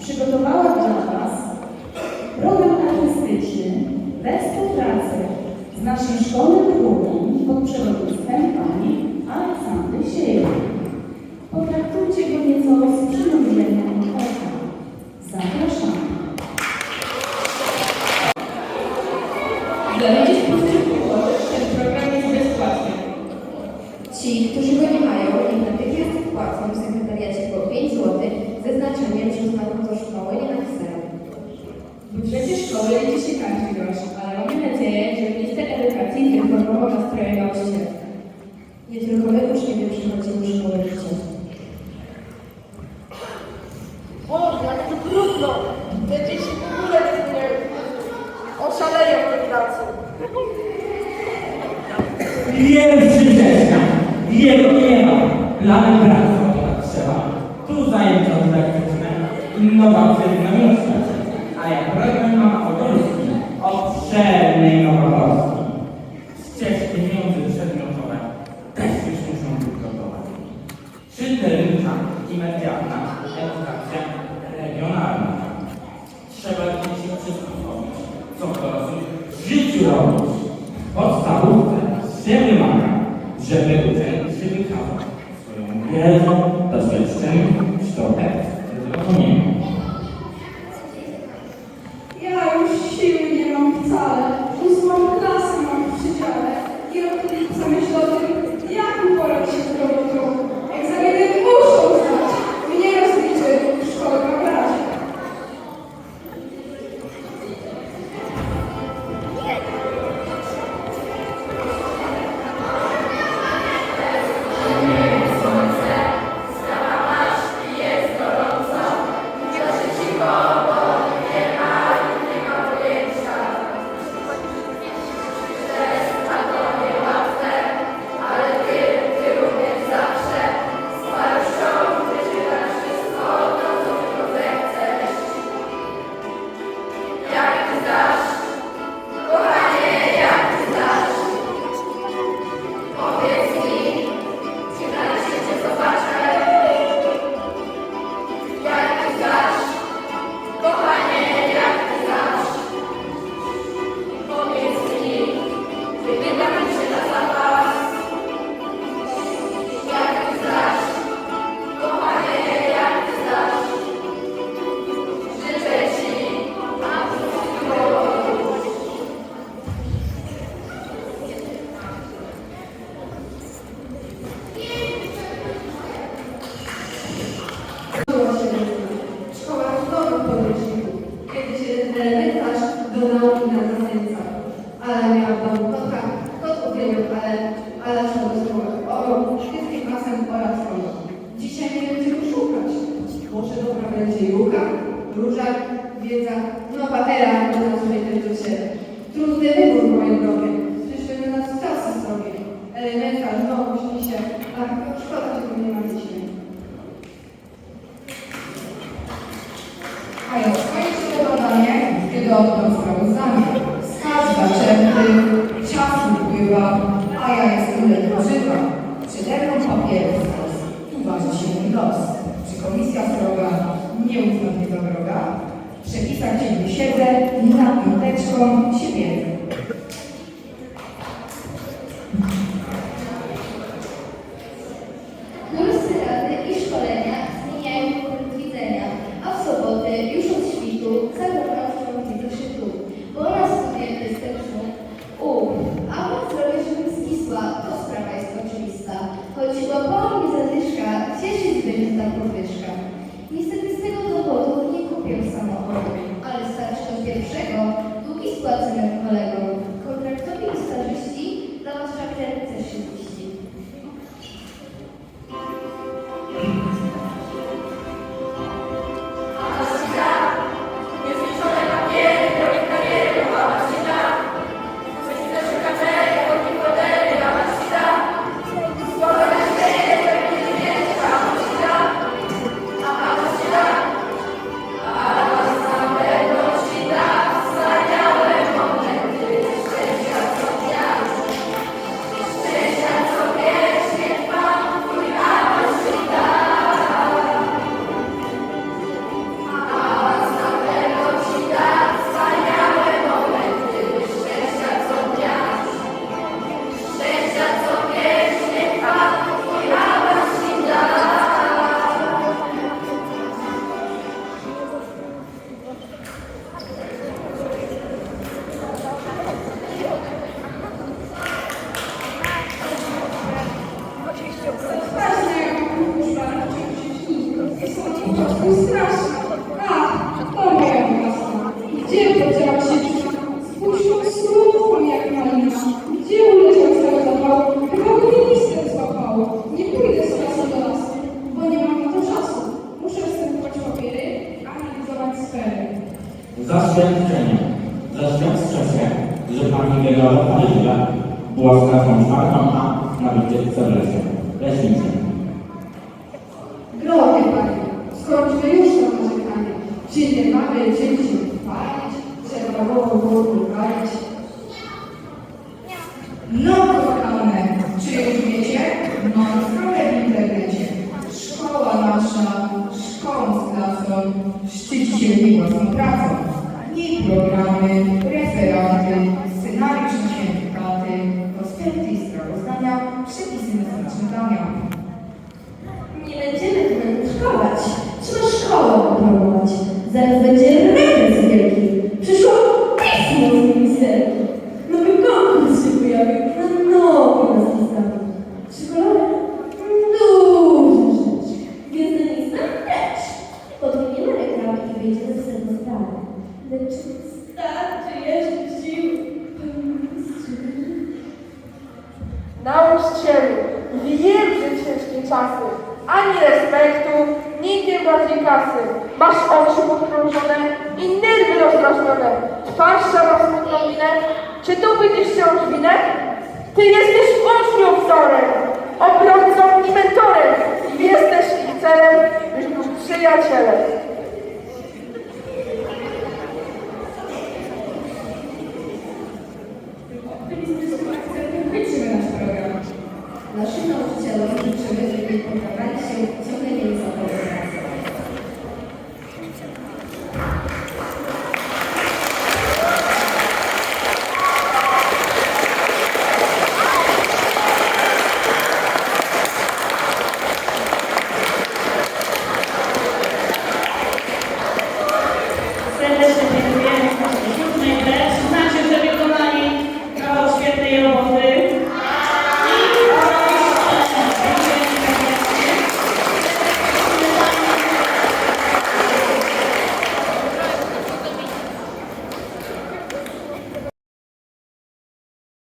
przygotowała dla Was program artystyczny we współpracy z naszym szkolnym klubem pod przewodnictwem Pani Aleksandry Siejewskiej. Potraktujcie go nieco z i oka. Zapraszamy. Dla widzieć posterunków ten program jest bezpłatny. Ci, którzy go nie mają, wpłacą w sekretariacie po 5 zł ze znaczeniem, znaku do szkoły nie napisają. W budżecie szkoły liczy się każdy grosz, ale mamy nadzieję, że minister edukacji zreformował nastroje nauczycieli. I medialna edukacja regionalna. Trzeba dzieci przystąpić, co dorosłych w życiu robić. Podstawówce się wymaga, żeby uczeń wykazał swoją wiedzą, doświadczeniem, Szkoła moje drogie. Przyszły na nas czasy sobie. Elementarz, znowu śni się. Ach, szkoda, że nie ma dzisiaj. A ja skończę badanie, kiedy oddam sprawozdanie. Skaz zaczęty, czas upływa, a ja jestem ledwo żywa. Przede mną papiery stos, tu waży się mój los. Czy komisja sroga nie uzna mnie za wroga? Przepisach siedzę i nad piąteczką się. Będzie Zaświadczenie. Zaświadczę się, że pani Genowa Paryża była klasą czwartą A na wycieczce w lesie. Leśnicy. Czy nie mamy czym się chwalić? Trzeba było walić. No kochane, czy już wiecie? Mam stronę w internecie. Szkoła nasza, szkołą z klasą, szczyci się własną pracą. Jej programy, referaty, scenariusz na świętykaty, prospekty i sprawozdania, przepisy na znaczne dania. Nie będziemy tu medytować. Trzeba szkołę popromować. Zaraz będzie rekres wielki. Przyszło pismo z ministerki. Nowy konkurs się pojawił na nowe nazwiska. Psycholog? Duża rzecz. Gwiazdonista? Też. Potem nie ma reklamy i wyjdzie ze wstępną sprawę. Lecz czy starczy jeszcze sił? Nauczycielu, wielce ciężkie czasy. Ani respektu, ni tym bardziej kasy. Masz oczy podkrążone i nerwy rozdrażnione. Twarz szara smutną minę. Czy tu widzisz się winę? Ty jesteś uczniów wzorem, obrońcą i mentorem. I jesteś ich celem, przyjacielem.